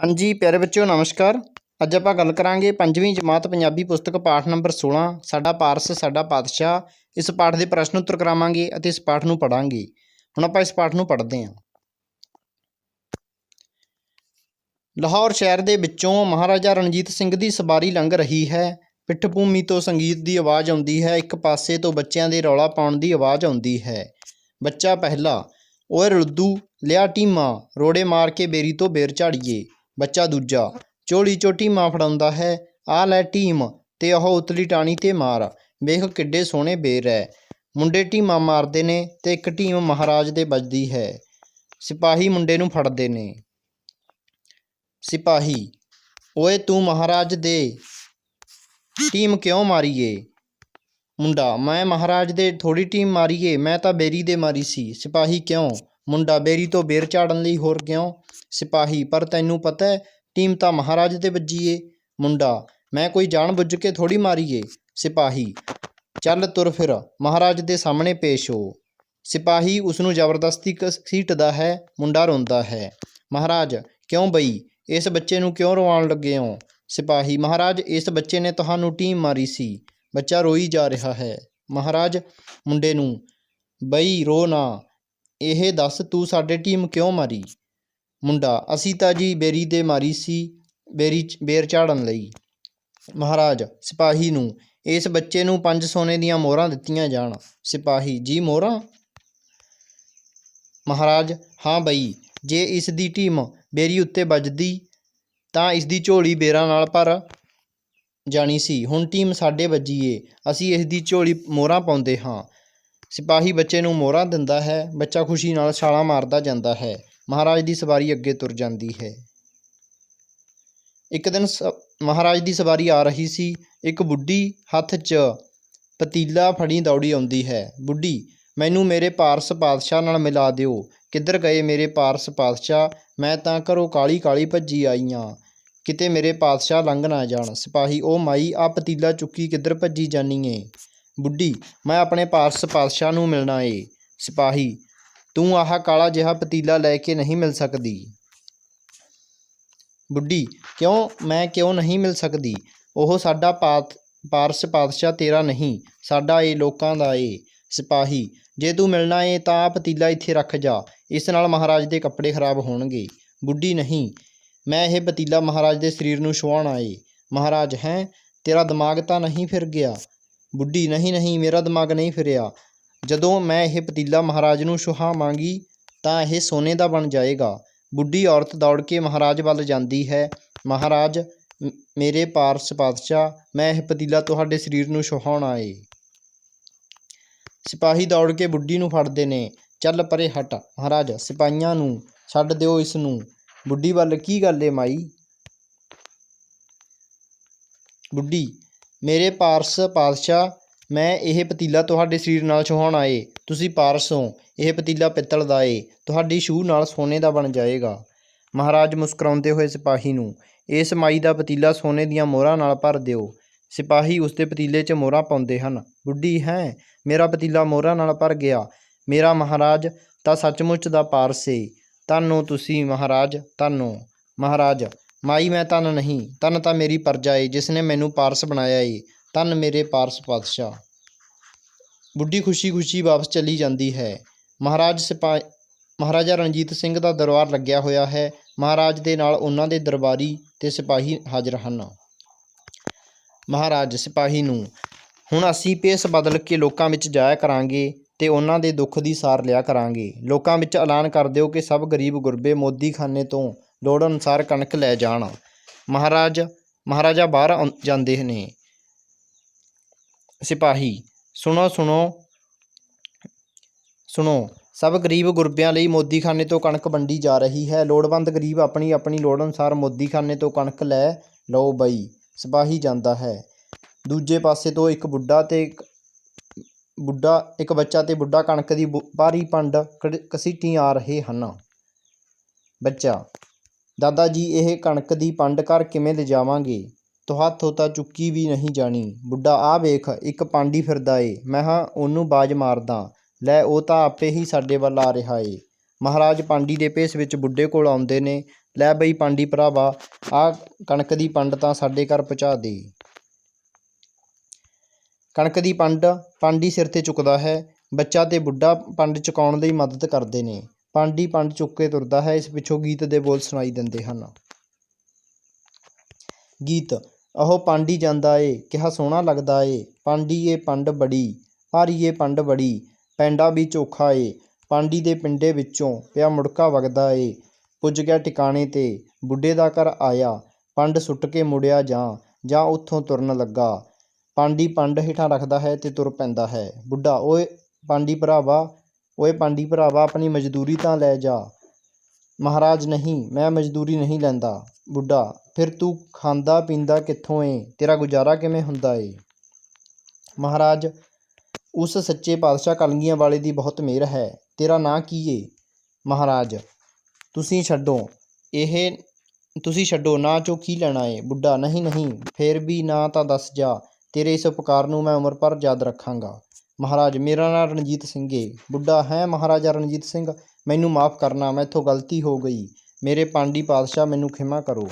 ਹਾਂਜੀ, ਪਿਆਰੇ ਬੱਚਿਓ, ਨਮਸਕਾਰ। ਅੱਜ ਆਪਾਂ ਗੱਲ ਕਰਾਂਗੇ ਪੰਜਵੀਂ ਜਮਾਤ ਪੰਜਾਬੀ ਪੁਸਤਕ ਪਾਠ ਨੰਬਰ 16 ਸਾਡਾ ਪਾਰਸ, ਸਾਡਾ ਪਾਤਸ਼ਾਹ। ਇਸ ਪਾਠ ਦੇ ਪ੍ਰਸ਼ਨ ਉੱਤਰ ਕਰਾਵਾਂਗੇ ਅਤੇ ਇਸ ਪਾਠ ਨੂੰ ਪੜਾਂਗੇ ਹੁਣ ਆਪਾਂ ਇਸ ਪਾਠ ਨੂੰ ਪੜ੍ਹਦੇ ਹਾਂ। ਲਾਹੌਰ ਸ਼ਹਿਰ ਦੇ ਵਿੱਚੋਂ ਮਹਾਰਾਜਾ ਰਣਜੀਤ ਸਿੰਘ ਦੀ ਸਵਾਰੀ ਲੰਘ ਰਹੀ ਹੈ। ਪਿੱਠ ਭੂਮੀ ਤੋਂ ਸੰਗੀਤ ਦੀ ਆਵਾਜ਼ ਆਉਂਦੀ ਹੈ। ਇੱਕ ਪਾਸੇ ਤੋਂ ਬੱਚਿਆਂ ਦੇ ਰੌਲਾ ਪਾਉਣ ਦੀ ਆਵਾਜ਼ ਆਉਂਦੀ ਹੈ। ਬੱਚਾ ਪਹਿਲਾ, ਓਏ ਰੁੱਦੂ, ਲਿਆ ਟੀਮਾ, ਰੋੜੇ ਮਾਰ ਕੇ ਬੇਰੀ ਤੋਂ ਬੇਰ ਝਾੜੀਏ। ਬੱਚਾ ਦੂਜਾ ਝੋਲੀ ਚੋਂ ਟੀਮਾ ਫੜਾਉਂਦਾ ਹੈ ਆ ਲੈ ਟੀਮ ਤੇ ਉਹ ਉਤਲੀ ਟਾਣੀ ਤੇ ਮਾਰ, ਵੇਖ ਕਿੱਡੇ ਸੋਹਣੇ ਬੇਰ ਐ। ਮੁੰਡੇ ਟੀਮਾ ਮਾਰਦੇ ਨੇ ਤੇ ਇੱਕ ਟੀਮ ਮਹਾਰਾਜ ਦੇ ਵੱਜਦੀ ਹੈ। ਸਿਪਾਹੀ ਮੁੰਡੇ ਨੂੰ ਫੜਦੇ ਨੇ। ਸਿਪਾਹੀ, ਓਏ ਤੂੰ ਮਹਾਰਾਜ ਦੇ ਟੀਮ ਕਿਉਂ ਮਾਰੀਏ? ਮੁੰਡਾ, ਮੈਂ ਮਹਾਰਾਜ ਦੇ ਥੋੜੀ ਟੀਮ ਮਾਰੀਏ, ਮੈਂ ਤਾਂ ਬੇਰੀ ਦੇ ਮਾਰੀ ਸੀ, ਸਿਪਾਹੀ ਕਿਉਂ? ਮੁੰਡਾ ਬੇਰੀ ਤੋਂ ਬੇਰ ਝਾੜਨ ਲਈ ਹੋਰ ਕਿਉਂ? ਸਿਪਾਹੀ, ਪਰ ਤੈਨੂੰ ਪਤਾ ਹੈ, ਟੀਮ ਤਾਂ ਮਹਾਰਾਜ ਦੇ ਵੱਜੀਏ ਮੁੰਡਾ, ਮੈਂ ਕੋਈ ਜਾਣ ਬੁੱਝ ਕੇ ਥੋੜੀ ਮਾਰੀਏ ਸਿਪਾਹੀ, ਚੱਲ ਤੁਰ ਫਿਰ, ਮਹਾਰਾਜ ਦੇ ਸਾਹਮਣੇ ਪੇਸ਼ ਹੋ। ਸਿਪਾਹੀ ਉਸ ਨੂੰ ਜ਼ਬਰਦਸਤੀ ਘਸੀਟਦਾ ਹੈ, ਮੁੰਡਾ ਰੋਂਦਾ ਹੈ। ਮਹਾਰਾਜ, ਕਿਉਂ ਬਈ? ਇਸ ਬੱਚੇ ਨੂੰ ਕਿਉਂ ਰਵਾਉਣ ਲੱਗੇ ਹੋ? ਸਿਪਾਹੀ, ਮਹਾਰਾਜ, ਇਸ ਬੱਚੇ ਨੇ ਤੁਹਾਨੂੰ ਟੀਮ ਮਾਰੀ ਸੀ। ਬੱਚਾ ਰੋਈ ਜਾ ਰਿਹਾ ਹੈ। ਮਹਾਰਾਜ ਮੁੰਡੇ ਨੂੰ, ਬਈ ਰੋ ਨਾ। ਇਹ ਦੱਸ ਤੂੰ ਸਾਡੇ ਟੀਮ ਕਿਉਂ ਮਾਰੀ? ਮੁੰਡਾ, ਅਸੀਂ ਤਾਂ ਜੀ ਬੇਰੀ ਦੇ ਮਾਰੀ ਸੀ, ਬੇਰੀ ਬੇਰ ਝਾੜਨ ਲਈ। ਮਹਾਰਾਜ, ਸਿਪਾਹੀ ਨੂੰ, ਇਸ ਬੱਚੇ ਨੂੰ ਪੰਜ ਸੋਨੇ ਦੀਆਂ ਮੋਹਰਾਂ ਦਿੱਤੀਆਂ ਜਾਣ। ਸਿਪਾਹੀ, ਜੀ ਮੋਹਰਾਂ? ਮਹਾਰਾਜ, ਹਾਂ ਬਈ, ਜੇ ਇਸ ਦੀ ਟੀਮ ਬੇਰੀ ਉੱਤੇ ਵੱਜਦੀ, ਤਾਂ ਇਸ ਦੀ ਝੋਲੀ ਬੇਰਾਂ ਨਾਲ ਭਰ ਜਾਣੀ ਸੀ। ਹੁਣ ਟੀਮ ਸਾਡੇ ਵੱਜੀਏ ਅਸੀਂ ਇਸ ਦੀ ਝੋਲੀ ਮੋਹਰਾਂ ਪਾਉਂਦੇ ਹਾਂ। ਸਿਪਾਹੀ ਬੱਚੇ ਨੂੰ ਮੋਹਰਾਂ ਦਿੰਦਾ ਹੈ, ਬੱਚਾ ਖੁਸ਼ੀ ਨਾਲ ਛਾਲਾਂ ਮਾਰਦਾ ਜਾਂਦਾ ਹੈ। ਮਹਾਰਾਜ ਦੀ ਸਵਾਰੀ ਅੱਗੇ ਤੁਰ ਜਾਂਦੀ ਹੈ। ਇੱਕ ਦਿਨ ਸ- ਮਹਾਰਾਜ ਦੀ ਸਵਾਰੀ ਆ ਰਹੀ ਸੀ। ਇੱਕ ਬੁੱਢੀ ਹੱਥ 'ਚ ਪਤੀਲਾ ਫੜੀ ਦੌੜੀ ਆਉਂਦੀ ਹੈ। ਬੁੱਢੀ, ਮੈਨੂੰ ਮੇਰੇ ਪਾਰਸ ਪਾਤਸ਼ਾਹ ਨਾਲ ਮਿਲਾ ਦਿਓ। ਕਿੱਧਰ ਗਏ ਮੇਰੇ ਪਾਰਸ ਪਾਤਸ਼ਾਹ? ਮੈਂ ਤਾਂ ਘਰੋਂ ਕਾਲੀ ਕਾਲੀ ਭੱਜੀ ਆਈ ਆਂ। ਕਿਤੇ ਮੇਰੇ ਪਾਤਸ਼ਾਹ ਲੰਘ ਨਾ ਜਾਣ। ਸਿਪਾਹੀ ਉਹ ਮਾਈ ਆ ਪਤੀਲਾ ਚੁੱਕੀ ਕਿੱਧਰ ਭੱਜੀ ਜਾਨੀ ਏ? ਬੁੱਢੀ, ਮੈਂ ਆਪਣੇ ਪਾਰਸ ਪਾਤਸ਼ਾਹ ਨੂੰ ਮਿਲਣਾ ਏ। ਸਿਪਾਹੀ, ਤੂੰ ਆਹ ਕਾਲਾ ਜਿਹਾ ਪਤੀਲਾ ਲੈ ਕੇ ਨਹੀਂ ਮਿਲ ਸਕਦੀ। ਬੁੱਢੀ, ਕਿਉਂ? ਮੈਂ ਕਿਉਂ ਨਹੀਂ ਮਿਲ ਸਕਦੀ? ਉਹ ਸਾਡਾ ਪਾਤ, ਪਾਰਸ ਪਾਤਸ਼ਾਹ ਤੇਰਾ ਨਹੀਂ, ਸਾਡਾ ਏ ਲੋਕਾਂ ਦਾ ਏ। ਸਿਪਾਹੀ, ਜੇ ਤੂੰ ਮਿਲਣਾ ਏ ਤਾਂ ਆ ਪਤੀਲਾ ਇੱਥੇ ਰੱਖ ਜਾ, ਇਸ ਨਾਲ ਮਹਾਰਾਜ ਦੇ ਕੱਪੜੇ ਖਰਾਬ ਹੋਣਗੇ। ਬੁੱਢੀ, ਨਹੀਂ, ਮੈਂ ਇਹ ਪਤੀਲਾ ਮਹਾਰਾਜ ਦੇ ਸਰੀਰ ਨੂੰ ਛੁਹਾਉਣਾ ਏ। ਮਹਾਰਾਜ, ਹੈ? ਤੇਰਾ ਦਿਮਾਗ ਤਾਂ ਨਹੀਂ ਫਿਰ ਗਿਆ। ਬੁੱਢੀ, ਨਹੀਂ ਨਹੀਂ, ਮੇਰਾ ਦਿਮਾਗ ਨਹੀਂ ਫਿਰਿਆ। ਜਦੋਂ ਮੈਂ ਇਹ ਪਤੀਲਾ ਮਹਾਰਾਜ ਨੂੰ ਛੁਹਾਵਾਂਗੀ, ਤਾਂ ਇਹ ਸੋਨੇ ਦਾ ਬਣ ਜਾਏਗਾ। ਬੁੱਢੀ ਔਰਤ ਦੌੜ ਕੇ ਮਹਾਰਾਜ ਵੱਲ ਜਾਂਦੀ ਹੈ। ਮਹਾਰਾਜ ਮੇਰੇ ਪਾਰਸ ਪਾਤਸ਼ਾਹ, ਮੈਂ ਇਹ ਪਤੀਲਾ ਤੁਹਾਡੇ ਸਰੀਰ ਨੂੰ ਛੁਹਾਉਣਾ ਏ ਸਿਪਾਹੀ ਦੌੜ ਕੇ ਬੁੱਢੀ ਨੂੰ ਫੜਦੇ ਨੇ। ਚੱਲ ਪਰੇ ਹਟ, ਮਹਾਰਾਜ, ਸਿਪਾਹੀਆਂ ਨੂੰ ਛੱਡ ਦਿਓ ਇਸ ਨੂੰ। ਬੁੱਢੀ ਵੱਲ, ਕੀ ਗੱਲ ਏ ਮਾਈ? ਬੁੱਢੀ ਮੇਰੇ ਪਾਰਸ ਪਾਤਸ਼ਾਹ, ਮੈਂ ਇਹ ਪਤੀਲਾ ਤੁਹਾਡੇ ਸਰੀਰ ਨਾਲ ਛੁਹਾਉਣਾ ਏ ਤੁਸੀਂ ਪਾਰਸ ਹੋ, ਇਹ ਪਤੀਲਾ ਪਿੱਤਲ ਦਾ ਏ। ਤੁਹਾਡੀ ਛੂਹ ਨਾਲ ਸੋਨੇ ਦਾ ਬਣ ਜਾਏਗਾ। ਮਹਾਰਾਜ ਮੁਸਕਰਾਉਂਦੇ ਹੋਏ ਸਿਪਾਹੀ ਨੂੰ ਇਸ ਮਾਈ ਦਾ ਪਤੀਲਾ ਸੋਨੇ ਦੀਆਂ ਮੋਹਰਾਂ ਨਾਲ ਭਰ ਦਿਓ ਸਿਪਾਹੀ ਉਸ ਦੇ ਪਤੀਲੇ 'ਚ ਮੋਹਰਾਂ ਪਾਉਂਦੇ ਹਨ। ਬੁੱਢੀ ਹੈ, ਮੇਰਾ ਪਤੀਲਾ ਮੋਹਰਾਂ ਨਾਲ ਭਰ ਗਿਆ। ਮੇਰਾ ਮਹਾਰਾਜ, ਤਾਂ ਸੱਚਮੁੱਚ ਦਾ ਪਾਰਸ ਏ। ਧੰਨੋ ਤੁਸੀਂ ਮਹਾਰਾਜ, ਧੰਨੋ। ਮਹਾਰਾਜ ਮਾਈ, ਮੈਂ ਧਨ ਨਹੀਂ। ਧੰਨ ਤਾਂ ਮੇਰੀ ਪਰਜਾ ਏ, ਜਿਸ ਨੇ ਮੈਨੂੰ ਪਾਰਸ ਬਣਾਇਆ ਏ। ਧੰਨ ਮੇਰੇ ਪਾਰਸ ਪਾਤਸ਼ਾਹ। ਬੁੱਢੀ ਖੁਸ਼ੀ-ਖੁਸ਼ੀ ਵਾਪਸ ਚਲੀ ਜਾਂਦੀ ਹੈ। ਮਹਾਰਾਜ ਸਿਪਾ ਮਹਾਰਾਜਾ ਰਣਜੀਤ ਸਿੰਘ ਦਾ ਦਰਬਾਰ ਲੱਗਿਆ ਹੋਇਆ ਹੈ। ਮਹਾਰਾਜ ਦੇ ਨਾਲ ਉਹਨਾਂ ਦੇ ਦਰਬਾਰੀ ਤੇ ਸਿਪਾਹੀ ਹਾਜ਼ਰ ਹਨ। ਮਹਾਰਾਜ ਸਿਪਾਹੀ ਨੂੰ, ਹੁਣ ਅਸੀਂ ਪੇਸ ਬਦਲ ਕੇ ਲੋਕਾਂ ਵਿੱਚ ਜਾਇਆ ਕਰਾਂਗੇ ਤੇ ਉਹਨਾਂ ਦੇ ਦੁੱਖ ਦੀ ਸਾਰ ਲਿਆ ਕਰਾਂਗੇ। ਲੋਕਾਂ ਵਿੱਚ ਐਲਾਨ ਕਰ ਦਿਓ ਕਿ ਸਭ ਗਰੀਬ ਗੁਰਬੇ ਮੋਦੀਖਾਨੇ ਤੋਂ ਲੋੜ ਅਨੁਸਾਰ ਕਣਕ ਲੈ ਜਾਣ। ਮਹਾਰਾਜ, ਮਹਾਰਾਜਾ ਬਾਹਰ ਆਉਂ- ਜਾਂਦੇ ਨੇ। ਸਿਪਾਹੀ, ਸੁਣੋ ਸੁਣੋ। ਸੁਣੋ, ਸਭ ਗਰੀਬ ਗੁਰਬਿਆਂ ਲਈ ਮੋਦੀਖਾਨੇ ਤੋਂ ਕਣਕ ਵੰਡੀ ਜਾ ਰਹੀ ਹੈ। ਲੋੜਵੰਦ ਗਰੀਬ ਆਪਣੀ ਆਪਣੀ ਲੋੜ ਅਨੁਸਾਰ ਮੋਦੀਖਾਨੇ ਤੋਂ ਕਣਕ ਲੈ ਲਓ ਬਈ। ਸਿਪਾਹੀ ਜਾਂਦਾ ਹੈ। ਦੂਜੇ ਪਾਸੇ ਤੋਂ ਇੱਕ ਬੁੱਢਾ ਤੇ ਬੁੱਢਾ, ਇੱਕ ਬੱਚਾ ਤੇ ਬੁੱਢਾ ਕਣਕ ਦੀ ਬੁ- ਭਾਰੀ ਪੰਡ ਕੜ- ਘਸੀਟੀ ਆ ਰਹੇ ਹਨ। ਬੱਚਾ ਦਾਦਾ ਜੀ, ਇਹ ਕਣਕ ਦੀ ਪੰਡ ਘਰ ਕਿਵੇਂ ਲਿਜਾਵਾਂਗੇ? ਤੋ ਹੱਥੋਂ ਤਾਂ ਚੁੱਕੀ ਵੀ ਨਹੀਂ ਜਾਣੀ। ਬੁੱਢਾ ਆ ਵੇਖ, ਇੱਕ ਪਾਂਡੀ ਫਿਰਦਾ ਏ। ਮੈਂ ਹਾਂ ਉਹਨੂੰ ਬਾਜ ਮਾਰਦਾ। ਲੈ, ਉਹ ਤਾਂ ਆਪੇ ਹੀ ਸਾਡੇ ਵੱਲ ਆ ਰਿਹਾ ਏ। ਮਹਾਰਾਜ ਪਾਂਡੀ ਦੇ ਭੇਸ ਵਿੱਚ ਬੁੱਢੇ ਕੋਲ ਆਉਂਦੇ ਨੇ। ਲੈ ਬਈ ਪਾਂਡੀ ਭਰਾਵਾ ਆ ਕਣਕ ਦੀ ਪੰਡ ਤਾਂ ਸਾਡੇ ਘਰ ਪਹੁੰਚਾ ਦੇ। ਕਣਕ ਦੀ ਪੰਡ, ਪਾਂਡੀ ਸਿਰ ਤੇ ਚੁੱਕਦਾ ਹੈ। ਬੱਚਾ ਤੇ ਬੁੱਢਾ ਪੰਡ ਚੁਕਾਉਣ ਲਈ ਮਦਦ ਕਰਦੇ ਨੇ। ਪਾਂਡੀ ਪੰਡ ਚੁੱਕ ਕੇ ਤੁਰਦਾ ਹੈ, ਇਸ ਪਿੱਛੋਂ ਗੀਤ ਦੇ ਬੋਲ ਸੁਣਾਈ ਦਿੰਦੇ ਹਨ। ਗੀਤ, ਅਹੋ ਪਾਂਡੀ ਜਾਂਦਾ ਏ, ਕਿਹਾ ਸੋਹਣਾ ਲੱਗਦਾ ਏ, ਪਾਂਡੀ ਏ ਪੰਡ ਬੜੀ, ਭਾਰੀ ਏ ਪੰਡ ਬੜੀ, ਪੈਂਡਾ ਵੀ ਚੋਖਾ ਏ, ਪਾਂਡੀ ਦੇ ਪਿੰਡੇ ਵਿੱਚੋਂ ਪਿਆ ਮੁੜਕਾ ਵਗਦਾ ਏ, ਪੁੱਜ ਗਿਆ ਟਿਕਾਣੇ ਤੇ, ਬੁੱਢੇ ਦਾ ਘਰ ਆਇਆ, ਪੰਡ ਸੁੱਟ ਕੇ ਮੁੜਿਆ ਜਾਂ ਜਾਂ ਉੱਥੋਂ ਤੁਰਨ ਲੱਗਾ, ਪਾਂਡੀ ਪੰਡ ਹੇਠਾਂ ਰੱਖਦਾ ਹੈ ਤੇ ਤੁਰ ਪੈਂਦਾ ਹੈ, ਬੁੱਢਾ, ਓਏ ਪਾਂਡੀ ਭਰਾਵਾ ਓਏ ਪਾਂਡੀ ਭਰਾਵਾ, ਆਪਣੀ ਮਜ਼ਦੂਰੀ ਤਾਂ ਲੈ ਜਾ। ਮਹਾਰਾਜ ਨਹੀਂ, ਮੈਂ ਮਜ਼ਦੂਰੀ ਨਹੀਂ ਲੈਂਦਾ, ਬੁੱਢਾ। ਫਿਰ ਤੂੰ ਖਾਂਦਾ ਪੀਂਦਾ ਕਿੱਥੋਂ ਏ? ਤੇਰਾ ਗੁਜ਼ਾਰਾ ਕਿਵੇਂ ਹੁੰਦਾ ਏ? ਮਹਾਰਾਜ, ਉਸ ਸੱਚੇ ਪਾਤਸ਼ਾਹ ਕਲਗੀਆਂ ਵਾਲੇ ਦੀ ਬਹੁਤ ਮਿਹਰ ਹੈ। ਤੇਰਾ ਨਾਂ ਕੀ ਏ? ਮਹਾਰਾਜ, ਤੁਸੀਂ ਛੱਡੋ। ਇਹ, ਤੁਸੀਂ ਛੱਡੋ, ਨਾ ਚੋਂ ਕੀ ਲੈਣਾ ਏ? ਬੁੱਢਾ, ਨਹੀਂ ਨਹੀਂ, ਫੇਰ ਵੀ ਨਾ ਤਾਂ ਦੱਸ ਜਾ। ਤੇਰੇ ਇਸ ਉਪਕਾਰ ਨੂੰ ਮੈਂ ਉਮਰ ਭਰ ਯਾਦ ਰੱਖਾਂਗਾ। ਮਹਾਰਾਜ, ਮੇਰਾ ਨਾਂ ਰਣਜੀਤ ਸਿੰਘ ਏ। ਬੁੱਢਾ ਹੈ ਮਹਾਰਾਜਾ ਰਣਜੀਤ ਸਿੰਘ, ਮੈਨੂੰ ਮਾਫ ਕਰਨਾ ਮੈਥੋਂ ਗਲਤੀ ਹੋ ਗਈ। ਮੇਰੇ ਪਾਂਡੀ ਪਾਤਸ਼ਾਹ ਮੈਨੂੰ ਖਿਮਾ ਕਰੋ।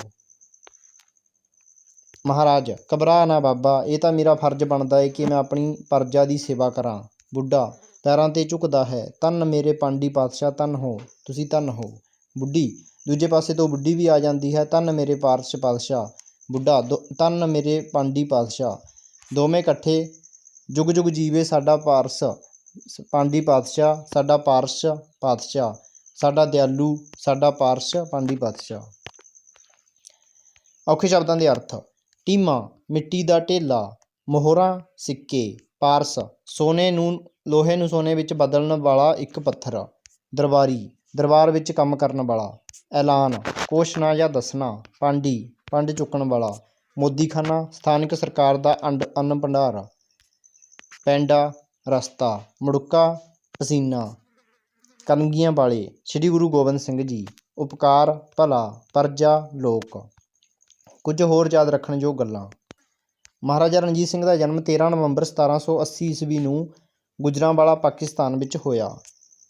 ਮਹਾਰਾਜ, ਘਬਰਾ ਨਾ ਬਾਬਾ, ਇਹ ਤਾਂ ਮੇਰਾ ਫਰਜ਼ ਬਣਦਾ ਏ ਕਿ ਮੈਂ ਆਪਣੀ ਪਰਜਾ ਦੀ ਸੇਵਾ ਕਰਾਂ। ਬੁੱਢਾ, ਪੈਰਾਂ ਤੇ ਝੁਕਦਾ ਹੈ, ਧੰਨ ਮੇਰੇ ਪਾਂਡੀ ਪਾਤਸ਼ਾਹ, ਧੰਨ ਹੋ, ਤੁਸੀਂ ਧੰਨ ਹੋ। ਬੁੱਢੀ, ਦੂਜੇ ਪਾਸੇ ਤੋਂ ਬੁੱਢੀ ਵੀ ਆ ਜਾਂਦੀ ਹੈ, ਧੰਨ ਮੇਰੇ ਪਾਰਸ਼ ਪਾਤਸ਼ਾਹ। ਬੁੱਢਾ, ਦੋ- ਧੰਨ ਮੇਰੇ ਪਾਂਡੀ ਪਾਤਸ਼ਾਹ। ਦੋਵੇਂ ਇਕੱਠੇ ਜੁਗ ਜੁਗ ਜੀਵੇ ਸਾਡਾ ਪਾਰਸ, ਸ- ਪਾਂਡੀ ਪਾਤਸ਼ਾਹ, ਸਾਡਾ ਪਾਰਸ਼ ਪਾਤਸ਼ਾਹ, ਸਾਡਾ ਦਿਆਲੂ, ਸਾਡਾ ਪਾਰਸ਼ ਪਾਂਡੀ ਪਾਤਸ਼ਾਹ। ਔਖੇ ਸ਼ਬਦਾਂ ਦੇ ਅਰਥ, ਟੀਮਾ, ਮਿੱਟੀ ਦਾ ਢੇਲਾ, ਮੋਹਰਾਂ, ਸਿੱਕੇ, ਪਾਰਸ, ਸੋਨੇ ਨੂੰ, ਲੋਹੇ ਨੂੰ ਸੋਨੇ ਵਿੱਚ ਬਦਲਣ ਵਾਲਾ ਇੱਕ ਪੱਥਰ, ਦਰਬਾਰੀ, ਦਰਬਾਰ ਵਿੱਚ ਕੰਮ ਕਰਨ ਵਾਲਾ, ਐਲਾਨ ਘੋਸ਼ਣਾ ਜਾਂ ਦੱਸਣਾ ਪਾਂਡੀ, ਪੰਡ ਚੁੱਕਣ ਵਾਲਾ, ਮੋਦੀਖਾਨਾ, ਸਥਾਨਕ ਸਰਕਾਰ ਦਾ ਅੰਡ, ਅੰਨ ਭੰਡਾਰ। ਪੈਂਡਾ, ਰਸਤਾ, ਮੁੜਕਾ, ਪਸੀਨਾ। ਕਲਗੀਆਂ ਵਾਲੇ ਸ੍ਰੀ ਗੁਰੂ ਗੋਬਿੰਦ ਸਿੰਘ ਜੀ, ਉਪਕਾਰ, ਭਲਾ, ਪਰਜਾ, ਲੋਕ। ਕੁਝ ਹੋਰ ਯਾਦ ਰੱਖਣ ਯੋਗ ਗੱਲਾਂ। ਮਹਾਰਾਜਾ ਰਣਜੀਤ ਸਿੰਘ ਦਾ ਜਨਮ 13 ਨਵੰਬਰ 1780 ਈਸਵੀ ਨੂੰ ਗੁਜਰਾਂਵਾਲਾ, ਪਾਕਿਸਤਾਨ ਵਿੱਚ ਹੋਇਆ।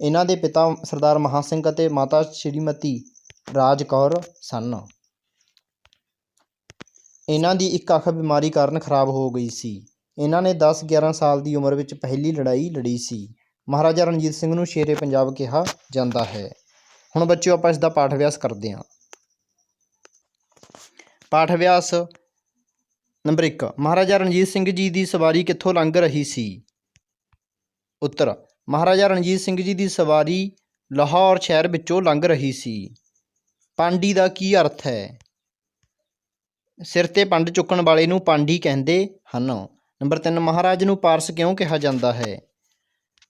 ਇਹਨਾਂ ਦੇ ਪਿਤਾ ਸਰਦਾਰ ਮਹਾਂ ਸਿੰਘ ਅਤੇ ਮਾਤਾ ਸ਼੍ਰੀਮਤੀ ਰਾਜ ਕੌਰ ਸਨ। ਇਹਨਾਂ ਦੀ ਇੱਕ ਅੱਖ ਬਿਮਾਰੀ ਕਾਰਨ ਖਰਾਬ ਹੋ ਗਈ ਸੀ। ਇਹਨਾਂ ਨੇ 10-11 ਸਾਲ ਦੀ ਉਮਰ ਵਿੱਚ ਪਹਿਲੀ ਲੜਾਈ ਲੜੀ ਸੀ। ਮਹਾਰਾਜਾ ਰਣਜੀਤ ਸਿੰਘ ਨੂੰ ਸ਼ੇਰੇ ਪੰਜਾਬ ਕਿਹਾ ਜਾਂਦਾ ਹੈ। ਹੁਣ ਬੱਚਿਓ, ਆਪਾਂ ਇਸ ਦਾ ਪਾਠ ਅਭਿਆਸ ਕਰਦੇ ਹਾਂ। ਪਾਠ ਅਭਿਆਸ ਨੰਬਰ 1 ਮਹਾਰਾਜਾ ਰਣਜੀਤ ਸਿੰਘ ਜੀ ਦੀ ਸਵਾਰੀ ਕਿੱਥੋਂ ਲੰਘ ਰਹੀ ਸੀ? ਉੱਤਰ, ਮਹਾਰਾਜਾ ਰਣਜੀਤ ਸਿੰਘ ਜੀ ਦੀ ਸਵਾਰੀ ਲਾਹੌਰ ਸ਼ਹਿਰ ਵਿੱਚੋਂ ਲੰਘ ਰਹੀ ਸੀ। ਪਾਂਡੀ ਦਾ ਕੀ ਅਰਥ ਹੈ? ਸਿਰ ਤੇ ਪੰਡ ਚੁੱਕਣ ਵਾਲੇ ਨੂੰ ਪਾਂਡੀ ਕਹਿੰਦੇ ਹਨ। ਨੰਬਰ 3 ਮਹਾਰਾਜ ਨੂੰ ਪਾਰਸ ਕਿਉਂ ਕਿਹਾ ਜਾਂਦਾ ਹੈ?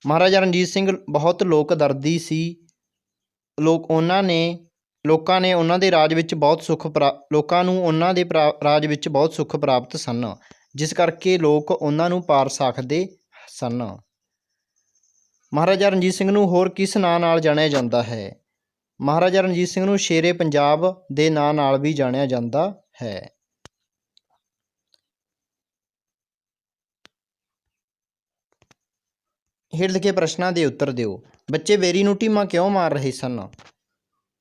ਮਹਾਰਾਜਾ ਰਣਜੀਤ ਸਿੰਘ ਬਹੁਤ ਲੋਕ ਦਰਦੀ ਸੀ। ਲੋਕ ਉਹਨਾਂ ਨੇ, ਲੋਕਾਂ ਨੇ ਉਹਨਾਂ ਦੇ ਰਾਜ ਵਿੱਚ ਬਹੁਤ ਸੁੱਖ ਪ੍ਰਾ, ਲੋਕਾਂ ਨੂੰ ਉਹਨਾਂ ਦੇ ਪ੍ਰਾ- ਰਾਜ ਵਿੱਚ ਬਹੁਤ ਸੁੱਖ ਪ੍ਰਾਪਤ ਸਨ। ਜਿਸ ਕਰਕੇ ਲੋਕ ਉਹਨਾਂ ਨੂੰ ਪਾਰਸ ਆਖਦੇ ਸਨ। ਮਹਾਰਾਜਾ ਰਣਜੀਤ ਸਿੰਘ ਨੂੰ ਹੋਰ ਕਿਸ ਨਾਂ ਨਾਲ ਜਾਣਿਆ ਜਾਂਦਾ ਹੈ? ਮਹਾਰਾਜਾ ਰਣਜੀਤ ਸਿੰਘ ਨੂੰ ਸ਼ੇਰੇ ਪੰਜਾਬ ਦੇ ਨਾਂ ਨਾਲ ਵੀ ਜਾਣਿਆ ਜਾਂਦਾ ਹੈ। ਹੇਠ ਲਿਖੇ ਪ੍ਰਸ਼ਨਾਂ ਦੇ ਉੱਤਰ ਦਿਓ। ਬੱਚੇ ਬੇਰੀ ਨੂੰ ਢੀਮਾ ਕਿਉਂ ਮਾਰ ਰਹੇ ਸਨ?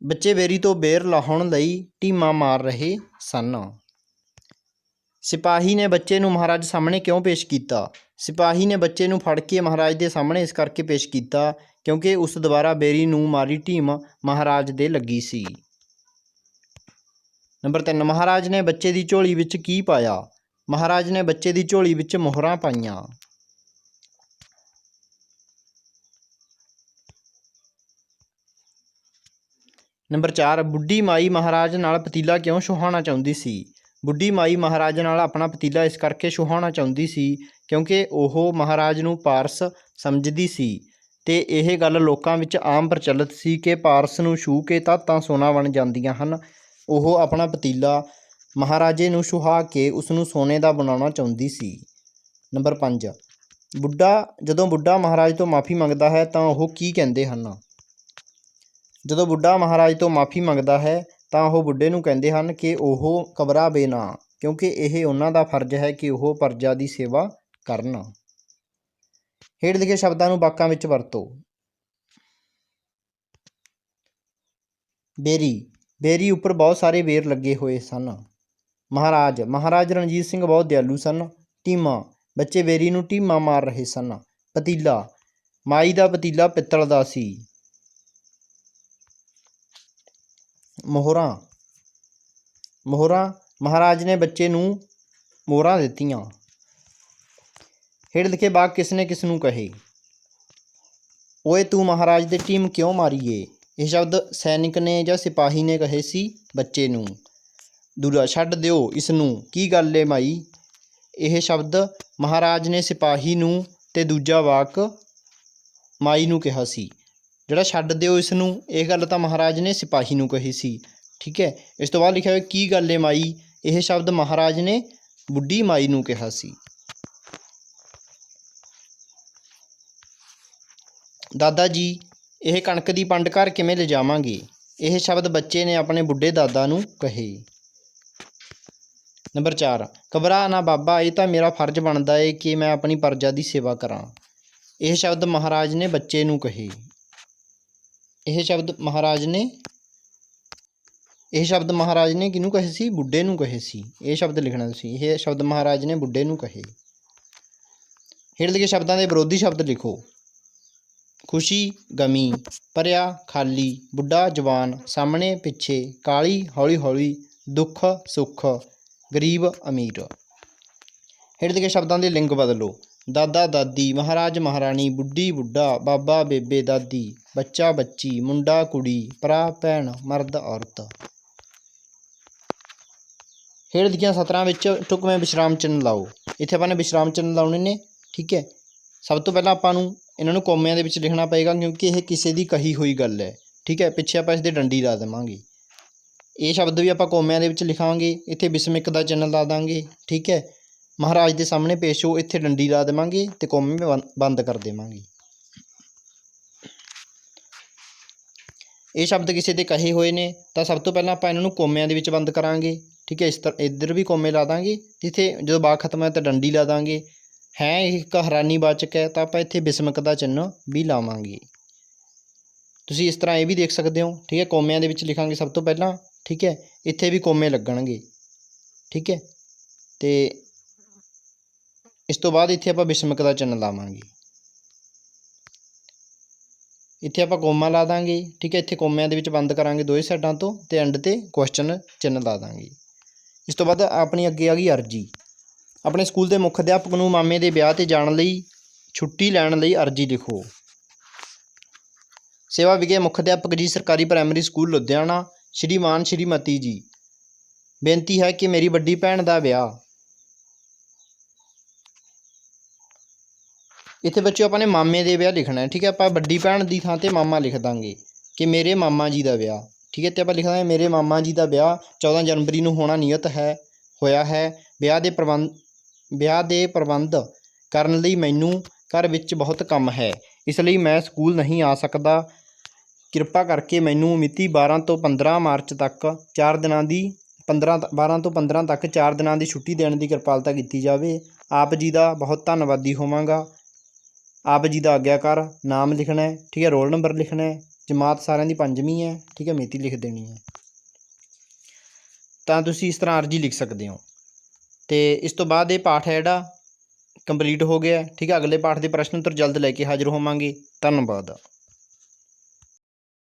ਬੱਚੇ ਬੇਰੀ ਤੋਂ ਬੇਰ ਲਾਹੁਣ ਲਈ ਢੀਮਾ ਮਾਰ ਰਹੇ ਸਨ। ਸਿਪਾਹੀ ਨੇ ਬੱਚੇ ਨੂੰ ਮਹਾਰਾਜ ਸਾਹਮਣੇ ਕਿਉਂ ਪੇਸ਼ ਕੀਤਾ? ਸਿਪਾਹੀ ਨੇ ਬੱਚੇ ਨੂੰ ਫੜ ਕੇ ਮਹਾਰਾਜ ਦੇ ਸਾਹਮਣੇ ਇਸ ਕਰਕੇ ਪੇਸ਼ ਕੀਤਾ ਕਿਉਂਕਿ ਉਸ ਦੁਆਰਾ ਬੇਰੀ ਨੂੰ ਮਾਰੀ ਢੀਮ ਮਹਾਰਾਜ ਦੇ ਲੱਗੀ ਸੀ। ਨੰਬਰ 3 ਮਹਾਰਾਜ ਨੇ ਬੱਚੇ ਦੀ ਝੋਲੀ ਵਿੱਚ ਕੀ ਪਾਇਆ? ਮਹਾਰਾਜ ਨੇ ਬੱਚੇ ਦੀ ਝੋਲੀ ਵਿੱਚ ਮੋਹਰਾਂ ਪਾਈਆਂ। ਨੰਬਰ 4 ਬੁੱਢੀ ਮਾਈ ਮਹਾਰਾਜ ਨਾਲ ਪਤੀਲਾ ਕਿਉਂ ਛੁਹਾਉਣਾ ਚਾਹੁੰਦੀ ਸੀ? ਬੁੱਢੀ ਮਾਈ ਮਹਾਰਾਜ ਨਾਲ ਆਪਣਾ ਪਤੀਲਾ ਇਸ ਕਰਕੇ ਛੁਹਾਉਣਾ ਚਾਹੁੰਦੀ ਸੀ ਕਿਉਂਕਿ ਉਹ ਮਹਾਰਾਜ ਨੂੰ ਪਾਰਸ ਸਮਝਦੀ ਸੀ ਤੇ ਇਹ ਗੱਲ ਲੋਕਾਂ ਵਿੱਚ ਆਮ ਪ੍ਰਚਲਿਤ ਸੀ ਕਿ ਪਾਰਸ ਨੂੰ ਛੂਹ ਕੇ ਧਾਤਾਂ ਸੋਨਾ ਬਣ ਜਾਂਦੀਆਂ ਹਨ। ਉਹ ਆਪਣਾ ਪਤੀਲਾ ਮਹਾਰਾਜੇ ਨੂੰ ਛੁਹਾ ਕੇ ਉਸ ਨੂੰ ਸੋਨੇ ਦਾ ਬਣਾਉਣਾ ਚਾਹੁੰਦੀ ਸੀ। ਨੰਬਰ 5 ਬੁੱਢਾ, ਜਦੋਂ ਬੁੱਢਾ ਮਹਾਰਾਜ ਤੋਂ ਮਾਫੀ ਮੰਗਦਾ ਹੈ ਤਾਂ ਉਹ ਕੀ ਕਹਿੰਦੇ ਹਨ? ਜਦੋਂ ਬੁੱਢਾ ਮਹਾਰਾਜ ਤੋਂ ਮਾਫੀ ਮੰਗਦਾ ਹੈ, ਤਾਂ ਉਹ ਬੁੱਢੇ ਨੂੰ ਕਹਿੰਦੇ ਹਨ ਕਿ ਉਹ ਘਬਰਾਵੇ ਨਾ, ਕਿਉਂਕਿ ਇਹ ਉਹਨਾਂ ਦਾ ਫਰਜ਼ ਹੈ ਕਿ ਉਹ ਪਰਜਾ ਦੀ ਸੇਵਾ ਕਰਨ। ਹੇਠ ਲਿਖੇ ਸ਼ਬਦਾਂ ਨੂੰ ਵਾਕਾਂ ਵਿੱਚ ਵਰਤੋ। ਬੇਰੀ। ਬੇਰੀ ਉੱਪਰ ਬਹੁਤ ਸਾਰੇ ਵੇਰ ਲੱਗੇ ਹੋਏ ਸਨ। ਮਹਾਰਾਜ। ਮਹਾਰਾਜ ਰਣਜੀਤ ਸਿੰਘ ਬਹੁਤ ਦਿਆਲੂ ਸਨ। ਟੀਮਾ। ਬੱਚੇ ਬੇਰੀ ਨੂੰ ਟੀਮਾ ਮਾਰ ਰਹੇ ਸਨ। ਪਤੀਲਾ। ਮਾਈ ਦਾ ਪਤੀਲਾ ਪਿੱਤਲ ਦਾ ਸੀ। ਮੋਹਰਾਂ। ਮੋਹਰਾਂ ਮਹਾਰਾਜ ਨੇ ਬੱਚੇ ਨੂੰ ਮੋਹਰਾਂ ਦਿੱਤੀਆਂ। ਹੇਠ ਲਿਖੇ ਬਾਕ ਕਿਸ ਨੇ ਕਿਸ ਨੂੰ ਕਹੇ? ਓਏ ਤੂੰ ਮਹਾਰਾਜ ਦੇ ਟੀਮ ਕਿਉਂ ਮਾਰੀਏ? ਇਹ ਸ਼ਬਦ ਸੈਨਿਕ ਨੇ ਜਾਂ ਸਿਪਾਹੀ ਨੇ ਕਹੇ ਸੀ ਬੱਚੇ ਨੂੰ। ਦੂਰਾ ਛੱਡ ਦਿਓ ਇਸ ਨੂੰ ਕੀ ਗੱਲ ਏ ਮਾਈ? ਇਹ ਸ਼ਬਦ ਮਹਾਰਾਜ ਨੇ ਸਿਪਾਹੀ ਨੂੰ ਤੇ ਦੂਜਾ ਵਾਕ ਮਾਈ ਨੂੰ ਕਿਹਾ ਸੀ। ਜਿਹੜਾ ਛੱਡ ਦਿਓ ਇਸ ਨੂੰ ਇਹ ਗੱਲ ਤਾਂ ਮਹਾਰਾਜ ਨੇ ਸਿਪਾਹੀ ਨੂੰ ਕਹੀ ਸੀ, ਠੀਕ ਹੈ? ਇਸ ਤੋਂ ਬਾਅਦ ਲਿਖਿਆ ਹੋਇਆ, ਕੀ ਗੱਲ ਏ ਮਾਈ? ਇਹ ਸ਼ਬਦ ਮਹਾਰਾਜ ਨੇ ਬੁੱਢੀ ਮਾਈ ਨੂੰ ਕਿਹਾ ਸੀ। ਦਾਦਾ ਜੀ, ਇਹ ਕਣਕ ਦੀ ਪੰਡ ਘਰ ਕਿਵੇਂ ਲਿਜਾਵਾਂਗੇ? ਇਹ ਸ਼ਬਦ ਬੱਚੇ ਨੇ ਆਪਣੇ ਬੁੱਢੇ ਦਾਦਾ ਨੂੰ ਕਹੇ। ਨੰਬਰ 4 ਘਬਰਾ ਨਾ ਬਾਬਾ, ਇਹ ਤਾਂ ਮੇਰਾ ਫਰਜ਼ ਬਣਦਾ ਏ ਕਿ ਮੈਂ ਆਪਣੀ ਪਰਜਾ ਦੀ ਸੇਵਾ ਕਰਾਂ। ਇਹ ਸ਼ਬਦ ਮਹਾਰਾਜ ਨੇ ਬੱਚੇ ਨੂੰ ਕਹੇ। ਇਹ ਸ਼ਬਦ ਮਹਾਰਾਜ ਨੇ, ਇਹ ਸ਼ਬਦ ਮਹਾਰਾਜ ਨੇ ਕਿਹਨੂੰ ਕਹੇ ਸੀ? ਬੁੱਢੇ ਨੂੰ ਕਹੇ ਸੀ। ਇਹ ਸ਼ਬਦ ਲਿਖਣਾ ਤੁਸੀਂ। ਇਹ ਸ਼ਬਦ ਮਹਾਰਾਜ ਨੇ ਬੁੱਢੇ ਨੂੰ ਕਹੇ। ਹੇਠ ਲਿਖੇ ਸ਼ਬਦਾਂ ਦੇ ਵਿਰੋਧੀ ਸ਼ਬਦ ਲਿਖੋ। ਖੁਸ਼ੀ, ਗਮੀ ਭਰਿਆ ਖਾਲੀ, ਬੁੱਢਾ, ਜਵਾਨ, ਸਾਹਮਣੇ, ਪਿੱਛੇ, ਕਾਲੀ ਹੌਲੀ ਹੌਲੀ ਦੁੱਖ, ਸੁੱਖ, ਗਰੀਬ, ਅਮੀਰ। ਹੇਠ ਲਿਖੇ ਸ਼ਬਦਾਂ ਦੇ ਲਿੰਗ ਬਦਲੋ। ਦਾਦਾ ਦਾਦੀ, ਮਹਾਰਾਜ ਮਹਾਰਾਣੀ, ਬੁੱਢੀ ਬੁੱਢਾ, ਬਾਬਾ ਬੇਬੇ ਦਾਦੀ, ਬੱਚਾ ਬੱਚੀ, ਮੁੰਡਾ ਕੁੜੀ, ਭਰਾ ਭੈਣ, ਮਰਦ ਔਰਤ। ਹੇਠ ਦੀਆਂ ਸਤਰਾਂ ਵਿੱਚ ਟੁਕਵੇਂ ਵਿਸ਼ਰਾਮ ਚਿੰਨ੍ਹ ਲਾਓ। ਇੱਥੇ ਆਪਾਂ ਨੇ ਵਿਸ਼ਰਾਮ ਚਿੰਨ੍ਹ ਲਾਉਣੇ ਨੇ, ਠੀਕ ਹੈ? ਸਭ ਤੋਂ ਪਹਿਲਾਂ ਆਪਾਂ ਨੂੰ ਇਹਨਾਂ ਨੂੰ ਕੋਮਿਆਂ ਦੇ ਵਿੱਚ ਲਿਖਣਾ ਪਏਗਾ ਕਿਉਂਕਿ ਇਹ ਕਿਸੇ ਦੀ ਕਹੀ ਹੋਈ ਗੱਲ ਹੈ, ਠੀਕ ਹੈ? ਪਿੱਛੇ ਆਪਾਂ ਇਸ ਦੇ ਡੰਡੀ ਲਾ ਦੇਵਾਂਗੇ। ਇਹ ਸ਼ਬਦ ਵੀ ਆਪਾਂ ਕੋਮਿਆਂ ਦੇ ਵਿੱਚ ਲਿਖਾਂਗੇ, ਇੱਥੇ ਬਿਸਮਿਕ ਦਾ ਚਿੰਨ੍ਹ ਲਾ ਦਾਂਗੇ, ਠੀਕ ਹੈ? ਮਹਾਰਾਜ ਦੇ ਸਾਹਮਣੇ ਪੇਸ਼ ਹੋ, ਇੱਥੇ ਡੰਡੀ ਲਾ ਦੇਵਾਂਗੇ ਤੇ ਕੋਮੇ ਬੰਦ- ਬੰਦ ਕਰ ਦੇਵਾਂਗੇ। ਇਹ ਸ਼ਬਦ ਕਿਸੇ ਦੇ ਕਹੇ ਹੋਏ ਨੇ, ਤਾਂ ਸਭ ਤੋਂ ਪਹਿਲਾਂ ਆਪਾਂ ਇਹਨਾਂ ਨੂੰ ਕੋਮਿਆਂ ਦੇ ਵਿੱਚ ਬੰਦ ਕਰਾਂਗੇ, ਠੀਕ ਹੈ, ਇਸ ਤਰ੍ਹਾਂ ਇੱਧਰ ਵੀ ਕੋਮੇ ਲਾ ਦਾਂਗੇ, ਜਿੱਥੇ ਜਦੋਂ ਬਾਗ ਖਤਮ ਹੈ ਤਾਂ ਡੰਡੀ ਲਾ ਦਾਂਗੇ। ਹੈ, ਇਹ ਇੱਕ ਹੈਰਾਨੀਵਾਚਕ ਹੈ, ਤਾਂ ਆਪਾਂ ਇੱਥੇ ਬਿਸਮਕ ਦਾ ਚਿੰਨ੍ਹ ਵੀ ਲਾਵਾਂਗੇ। ਤੁਸੀਂ ਇਸ ਤਰ੍ਹਾਂ ਇਹ ਵੀ ਦੇਖ ਸਕਦੇ ਹੋ, ਠੀਕ ਹੈ, ਕੋਮਿਆਂ ਦੇ ਵਿੱਚ ਲਿਖਾਂਗੇ ਸਭ ਤੋਂ ਪਹਿਲਾਂ, ਠੀਕ ਹੈ, ਇੱਥੇ ਵੀ ਕੋਮੇ ਲੱਗਣਗੇ, ਠੀਕ ਹੈ, ਤੇ ਇਸ ਤੋਂ ਬਾਅਦ ਇੱਥੇ ਆਪਾਂ ਬਿਸਮਿਕ ਦਾ ਚਿੰਨ੍ਹ ਲਾਵਾਂਗੇ। ਇੱਥੇ ਆਪਾਂ ਕੋਮਾ ਲਾ ਦਾਂਗੇ, ਠੀਕ ਹੈ? ਇੱਥੇ ਕੋਮਿਆਂ ਦੇ ਵਿੱਚ ਬੰਦ ਕਰਾਂਗੇ ਦੋਵੇਂ ਸਾਈਡਾਂ ਤੋਂ ਤੇ ਐਂਡ ਤੇ ਕੁਐਸਚਨ ਚਿੰਨ੍ਹ ਲਾ ਦਾਂਗੇ। ਇਸ ਤੋਂ ਬਾਅਦ ਆਪਣੀ ਅੱਗੇ ਆ ਗਈ ਅਰਜੀ। ਆਪਣੇ ਸਕੂਲ ਦੇ ਮੁੱਖ ਅਧਿਆਪਕ ਨੂੰ ਮਾਮੇ ਦੇ ਵਿਆਹ ਤੇ ਜਾਣ ਲਈ, ਛੁੱਟੀ ਲੈਣ ਲਈ ਅਰਜੀ ਲਿਖੋ। ਸੇਵਾ ਵਿਗੇ ਮੁੱਖ ਅਧਿਆਪਕ ਜੀ, ਸਰਕਾਰੀ ਪ੍ਰਾਇਮਰੀ ਸਕੂਲ ਲੁਧਿਆਣਾ, ਸ਼੍ਰੀਮਾਨ ਸ਼੍ਰੀਮਤੀ ਜੀ। ਬੇਨਤੀ ਹੈ ਕਿ ਮੇਰੀ ਵੱਡੀ ਭੈਣ ਦਾ ਵਿਆਹ ਇੱਥੇ ਬੱਚਿਓ ਆਪਾਂ ਨੇ ਮਾਮੇ ਦੇ ਵਿਆਹ ਲਿਖਣਾ ਹੈ, ਠੀਕ ਹੈ? ਆਪਾਂ ਵੱਡੀ ਭੈਣ ਦੀ ਥਾਂ ਤੇ ਮਾਮਾ ਲਿਖ ਦਾਂਗੇ ਕਿ ਮੇਰੇ ਮਾਮਾ ਜੀ ਦਾ ਵਿਆਹ, ਠੀਕ ਹੈ? ਤੇ ਆਪਾਂ ਲਿਖ ਦਾਂਗੇ ਮੇਰੇ ਮਾਮਾ ਜੀ ਦਾ ਵਿਆਹ 14 ਜਨਵਰੀ ਨੂੰ ਹੋਣਾ ਨਿਯਤ ਹੈ, ਹੋਇਆ ਹੈ। ਵਿਆਹ ਦੇ ਪ੍ਰਬੰਧ, ਵਿਆਹ ਦੇ ਪ੍ਰਬੰਧ ਕਰਨ ਲਈ ਮੈਨੂੰ ਘਰ ਵਿੱਚ ਬਹੁਤ ਕੰਮ ਹੈ। ਇਸ ਲਈ ਮੈਂ ਸਕੂਲ ਨਹੀਂ ਆ ਸਕਦਾ। ਕਿਰਪਾ ਕਰਕੇ ਮੈਨੂੰ ਮਿਤੀ 12 ਤੋਂ 15 ਮਾਰਚ ਤੱਕ 4 ਦਿਨਾਂ ਦੀ 15 ਤ- 12 ਤੋਂ 15 ਤੱਕ 4 ਦਿਨਾਂ ਦੀ ਛੁੱਟੀ ਦੇਣ ਦੀ ਕਿਰਪਾਲਤਾ ਕੀਤੀ ਜਾਵੇ। ਆਪ ਜੀ ਦਾ ਬਹੁਤ ਧੰਨਵਾਦੀ ਹੋਵਾਂਗਾ। ਆਪ ਜੀ ਦਾ ਆਗਿਆਕਾਰ ਨਾਮ ਲਿਖਣਾ ਠੀਕ ਹੈ, ਰੋਲ ਨੰਬਰ ਲਿਖਣਾ ਜਮਾਤ ਸਾਰਿਆਂ ਦੀ ਪੰਜਵੀਂ ਹੈ, ਠੀਕ ਹੈ, ਮਿਤੀ ਲਿਖ ਦੇਣੀ ਹੈ। ਤਾਂ ਤੁਸੀਂ ਇਸ ਤਰ੍ਹਾਂ ਅਰਜੀ ਲਿਖ ਸਕਦੇ ਹੋ। ਤੇ ਇਸ ਤੋਂ ਬਾਅਦ ਇਹ ਪਾਠ ਹੈ ਜਿਹੜਾ, ਕੰਪਲੀਟ ਹੋ ਗਿਆ ਠੀਕ ਹੈ, ਅਗਲੇ ਪਾਠ ਦੇ ਪ੍ਰਸ਼ਨ ਉੱਤਰ ਜਲਦ ਲੈ ਕੇ ਹਾਜ਼ਰ ਹੋਵਾਂਗੇ। ਧੰਨਵਾਦ।